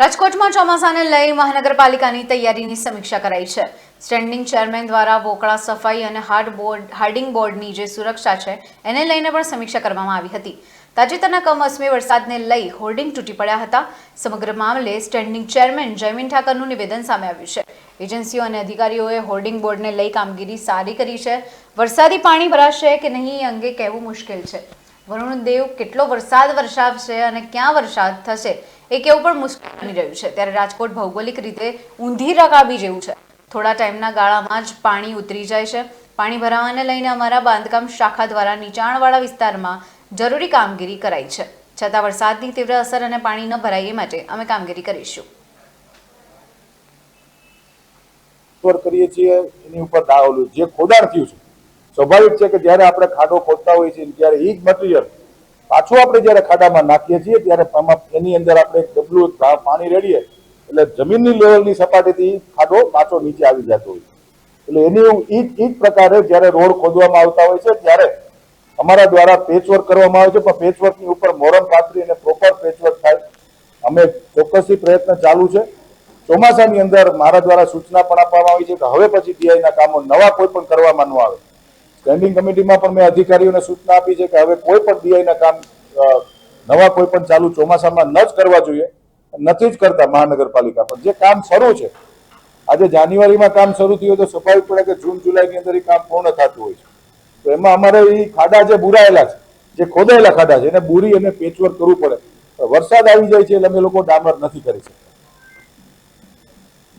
રાજકોટમાં ચોમાસાને લઈ મહાનગરપાલિકાની તૈયારીની સમીક્ષા કરાઈ છે. સ્ટેન્ડિંગ ચેરમેન દ્વારા વોકળા સફાઈ અને હાર્ડ બોર્ડ, હાર્ડિંગ બોર્ડની જે સુરક્ષા છે, એને લઈને પણ સમીક્ષા કરવામાં આવી હતી. તાજેતરના કમોસમી વરસાદને લઈ હોર્ડિંગ તૂટી પડ્યા હતા. સમગ્ર મામલે સ્ટેન્ડિંગ ચેરમેન જયમીન ઠાકરનું નિવેદન સામે આવ્યું છે. એજન્સીઓ અને અધિકારીઓએ હોર્ડિંગ બોર્ડને લઈ કામગીરી સારી કરી છે. વરસાદી પાણી ભરાશે કે નહીં એ અંગે કહેવું મુશ્કેલ છે. વરુણદેવ કેટલો વરસાદ વરસાવશે અને ક્યાં વરસાદ થશે કેવું પણ મુશ્કેલ બની રહ્યું છે. ત્યારે રાજકોટ ભૌગોલિક રીતે ઊંધી રકાબી જેવું છે. થોડા ટાઈમના ગાળામાં જ પાણી ઉતરી જાય છે. પાણી ભરાવાને લઈને અમારા બાંધકામ શાખા દ્વારા નીચાણવાળા વિસ્તારમાં જરૂરી કામગીરી કરાઈ છે. છતાં વરસાદની તીવ્ર અસર અને પાણી ન ભરાય એ માટે અમે કામગીરી કરીશું. કરીએ છીએ, એની ઉપર દાવ જે ખોદાણ થયું છે. સ્વાભાવિક છે કે જ્યારે આપણે ખાડો ખોદતા હોઈએ છીએ ત્યારે એ જ મટીરિયલ પાછું આપણે જ્યારે ખાડામાં નાખીએ છીએ, ત્યારે એની અંદર આપણે ડબલું પાણી રેડીએ, એટલે જમીનની લેવલની સપાટીથી ખાડો પાછો નીચે આવી જતો હોય. એટલે એની એ જ પ્રકારે જ્યારે રોડ ખોદવામાં આવતા હોય છે, ત્યારે અમારા દ્વારા પેચવર્ક કરવામાં આવે છે, પણ પેચવર્કની ઉપર મોરમ પાથરી અને પ્રોપર પેચવર્ક થાય. અમે ચોક્કસથી પ્રયત્ન ચાલુ છે. ચોમાસાની અંદર મારા દ્વારા સૂચના પણ આપવામાં આવી છે કે હવે પછી ડીઆઈના કામો નવા કોઈ પણ કરવામાં ન આવે. સ્ટેન્ડિંગ કમિટીમાં પણ મેં અધિકારીઓને સૂચના આપી છે કે હવે કોઈ પણ ડીઆઈના કામ નવા કોઈ પણ ચાલુ ચોમાસામાં ન જ કરવા જોઈએ. નથી જ કરતા મહાનગરપાલિકા, પણ જે કામ શરૂ છે, આજે જાન્યુઆરીમાં કામ શરૂ થયું તો સ્વાભાવિક પડે કે જૂન, જુલાઈની અંદર એ કામ પૂર્ણ થતું હોય છે. તો એમાં અમારે એ ખાડા જે બુરાયેલા છે, જે ખોદાયેલા ખાડા છે, એને બુરી અને પેચવર્ક કરવું પડે. વરસાદ આવી જાય છે એટલે અમે લોકો ડામર નથી કરી શકતા.